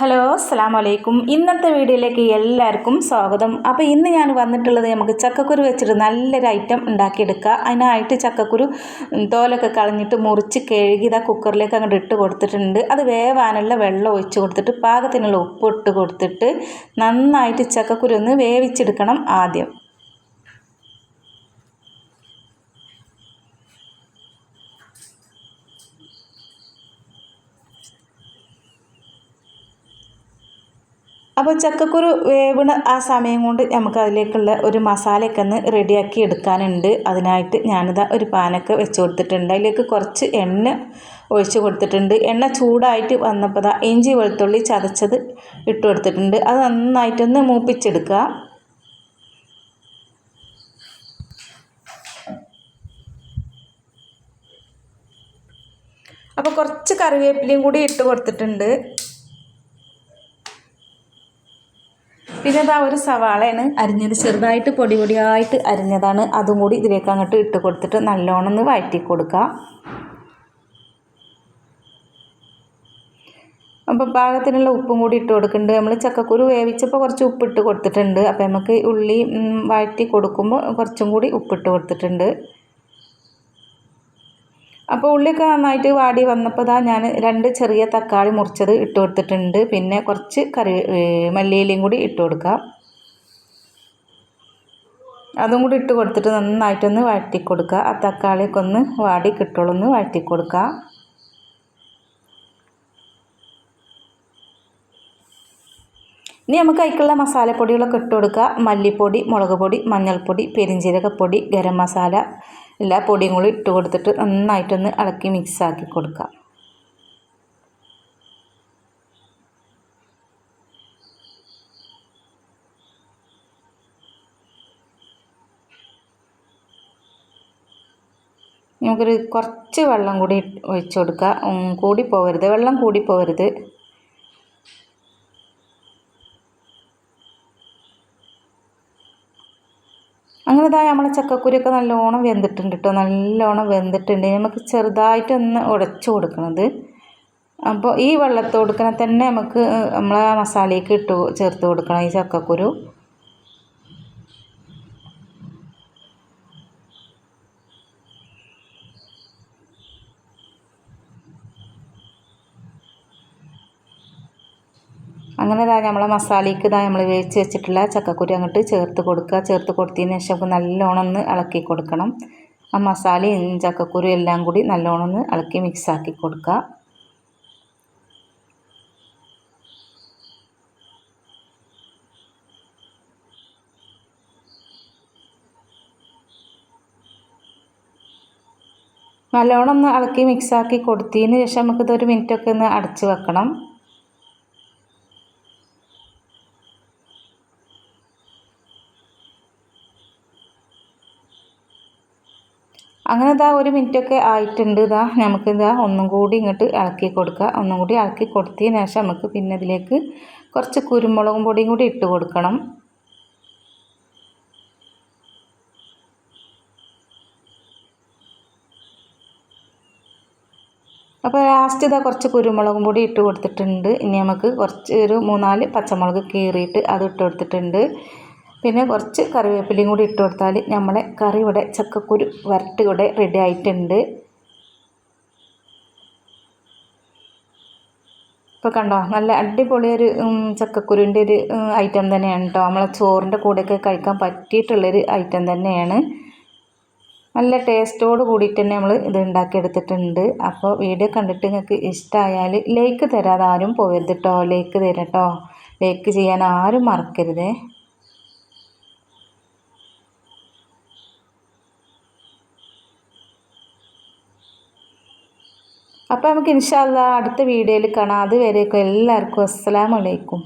Hello അസ്സാം വലൈക്കും ഇന്നത്തെ വീഡിയോയിലേക്ക് എല്ലാവർക്കും സ്വാഗതം. അപ്പോൾ ഇന്ന് ഞാൻ വന്നിട്ടുള്ളത് നമുക്ക് ചക്കക്കുരു വെച്ചിട്ട് നല്ലൊരു ഐറ്റം ഉണ്ടാക്കിയെടുക്കുക. അതിനായിട്ട് ചക്കക്കുരു തോലൊക്കെ കളഞ്ഞിട്ട് മുറിച്ച് കഴുകി ഇതാ കുക്കറിലേക്ക് അങ്ങോട്ട് ഇട്ട് കൊടുത്തിട്ടുണ്ട്. അത് വേവാനുള്ള വെള്ളം ഒഴിച്ച് കൊടുത്തിട്ട് പാകത്തിനുള്ള ഉപ്പ് ഇട്ട് കൊടുത്തിട്ട് നന്നായിട്ട് ചക്കക്കുരു ഒന്ന് വേവിച്ചെടുക്കണം ആദ്യം. അപ്പോൾ ചക്കക്കുരു വേവണ ആ സമയം കൊണ്ട് നമുക്ക് അതിലേക്കുള്ള ഒരു മസാലയൊക്കെ ഒന്ന് റെഡിയാക്കി എടുക്കാനുണ്ട്. അതിനായിട്ട് ഞാനിതാ ഒരു പാനൊക്കെ വെച്ച് കൊടുത്തിട്ടുണ്ട്. അതിലേക്ക് കുറച്ച് എണ്ണ ഒഴിച്ച് കൊടുത്തിട്ടുണ്ട്. എണ്ണ ചൂടായിട്ട് വന്നപ്പോൾ ദാ ഇഞ്ചി വെളുത്തുള്ളി ചതച്ചത് ഇട്ട് കൊടുത്തിട്ടുണ്ട്. അത് നന്നായിട്ടൊന്ന് മൂപ്പിച്ചെടുക്കുക. അപ്പോൾ കുറച്ച് കറിവേപ്പിലയും കൂടി ഇട്ട് കൊടുത്തിട്ടുണ്ട്. പിന്നെ ഇതാ ഒരു സവാളയാണ് അരിഞ്ഞത്. ചെറുതായിട്ട് പൊടി പൊടിയായിട്ട് അരിഞ്ഞതാണ്. അതും കൂടി ഇതിലേക്ക് അങ്ങോട്ട് ഇട്ട് കൊടുത്തിട്ട് നല്ലോണം ഒന്ന് വഴറ്റി കൊടുക്കുക അപ്പോൾ പാകത്തിനുള്ള ഉപ്പും കൂടി ഇട്ട് കൊടുക്കുന്നുണ്ട്. നമ്മൾ ചക്കക്കുരു വേവിച്ചപ്പോൾ കുറച്ച് ഉപ്പിട്ട് കൊടുത്തിട്ടുണ്ട്. അപ്പോൾ നമുക്ക് ഉള്ളി വഴറ്റി കൊടുക്കുമ്പോൾ കുറച്ചും കൂടി ഉപ്പിട്ട് കൊടുത്തിട്ടുണ്ട്. അപ്പോൾ ഉള്ളിയൊക്കെ നന്നായിട്ട് വാടി വന്നപ്പോൾ ഇതാ ഞാൻ രണ്ട് ചെറിയ തക്കാളി മുറിച്ചത് ഇട്ട് കൊടുത്തിട്ടുണ്ട്. പിന്നെ കുറച്ച് കറി മല്ലിയിലയും കൂടി ഇട്ട് കൊടുക്കാം. അതും കൂടി ഇട്ട് കൊടുത്തിട്ട് നന്നായിട്ടൊന്ന് വഴറ്റി കൊടുക്കുക. ആ തക്കാളിയൊക്കെ ഒന്ന് വാടി കിട്ടുള്ളൊന്ന് വഴറ്റി കൊടുക്കുക. ഇനി നമുക്ക് അതിക്കുള്ള മസാലപ്പൊടികളൊക്കെ ഇട്ട് കൊടുക്കുക. മല്ലിപ്പൊടി മുളക് പൊടി മഞ്ഞൾപ്പൊടി പെരിഞ്ചീരകപ്പൊടി ഗരം മസാല എല്ലാ പൊടിയും കൂടി ഇട്ട് കൊടുത്തിട്ട് നന്നായിട്ടൊന്ന് ഇളക്കി മിക്സാക്കി കൊടുക്കുക. നമുക്കൊരു കുറച്ച് വെള്ളം കൂടി ഒഴിച്ചു കൊടുക്കുക. കൂടി പോകരുത് വെള്ളം കൂടി പോകരുത് അങ്ങനെ ഇതാ നമ്മളെ ചക്കക്കുരിയൊക്കെ നല്ലോണം വെന്തിട്ടുണ്ട് കേട്ടോ നല്ലോണം വെന്തിട്ടുണ്ട്. നമുക്ക് ചെറുതായിട്ടൊന്ന് ഉടച്ചു കൊടുക്കുന്നത് അപ്പോൾ ഈ വെള്ളത്തോടുക്കണ തന്നെ നമുക്ക് നമ്മളെ മസാലയ്ക്ക് ഇട്ട് ചേർത്ത് കൊടുക്കണം ഈ ചക്കക്കുരു. അങ്ങനെ ഇതാ നമ്മളെ മസാലയ്ക്ക് ഇതാ നമ്മൾ വേവിച്ച് വെച്ചിട്ടുള്ള ചക്കക്കുരു അങ്ങോട്ട് ചേർത്ത് കൊടുക്കുക ചേർത്ത് കൊടുത്തതിന് ശേഷം നല്ലോണം ഒന്ന് ഇളക്കി കൊടുക്കണം. ആ മസാലയും ചക്കക്കുരു എല്ലാം കൂടി നല്ലോണം ഒന്ന് ഇളക്കി മിക്സാക്കി കൊടുക്കുക നല്ലോണം ഒന്ന് ഇളക്കി മിക്സാക്കി കൊടുത്തതിന് ശേഷം നമുക്കിതൊരു മിനിറ്റൊക്കെ ഒന്ന് അടച്ച് വെക്കണം. അങ്ങനെ ഇതാ ഒരു മിനിറ്റൊക്കെ ആയിട്ടുണ്ട് ഇതാ നമുക്ക് ഇതാ ഒന്നും കൂടി ഇങ്ങോട്ട് ഇളക്കി കൊടുക്കുക ഒന്നും കൂടി ഇളക്കി കൊടുത്തതിന് ശേഷം നമുക്ക് പിന്നെ ഇതിലേക്ക് കുറച്ച് കുരുമുളകും പൊടിയും കൂടി ഇട്ട് കൊടുക്കണം. അപ്പോൾ ലാസ്റ്റ് ഇതാ കുറച്ച് കുരുമുളകും പൊടി ഇട്ട് കൊടുത്തിട്ടുണ്ട്. ഇനി നമുക്ക് കുറച്ച് ഒരു മൂന്നാൽ പച്ചമുളക് കീറിയിട്ട് അത് ഇട്ട് കൊടുത്തിട്ടുണ്ട്. പിന്നെ കുറച്ച് കറിവേപ്പിലയും കൂടി ഇട്ട് കൊടുത്താൽ നമ്മളെ കറി ഇവിടെ ചക്കക്കുരു വരട്ട് ഇവിടെ റെഡി ആയിട്ടുണ്ട്. ഇപ്പോൾ കണ്ടോ നല്ല അടിപൊളി ഒരു ചക്കക്കുരുവിന്റെ ഒരു ഐറ്റം തന്നെയാണ് കേട്ടോ നമ്മളെ ചോറിന്റെ കൂടെയൊക്കെ കഴിക്കാൻ പറ്റിയിട്ടുള്ളൊരു ഐറ്റം തന്നെയാണ്. നല്ല ടേസ്റ്റോട് കൂടിയിട്ട് തന്നെ നമ്മൾ ഇത് ഉണ്ടാക്കിയെടുത്തിട്ടുണ്ട്. അപ്പോൾ വീഡിയോ കണ്ടിട്ട് നിങ്ങൾക്ക് ഇഷ്ടമായാൽ ലൈക്ക് തരാതെ ആരും പോകരുത് കേട്ടോ ലൈക്ക് തരാം ലൈക്ക് ചെയ്യാൻ ആരും മറക്കരുതേ. അപ്പോൾ നമുക്ക് ഇൻഷാല്ല അടുത്ത വീഡിയോയിൽ കാണാം. അതുവരേക്കും എല്ലാവർക്കും അസ്സലാമലൈക്കും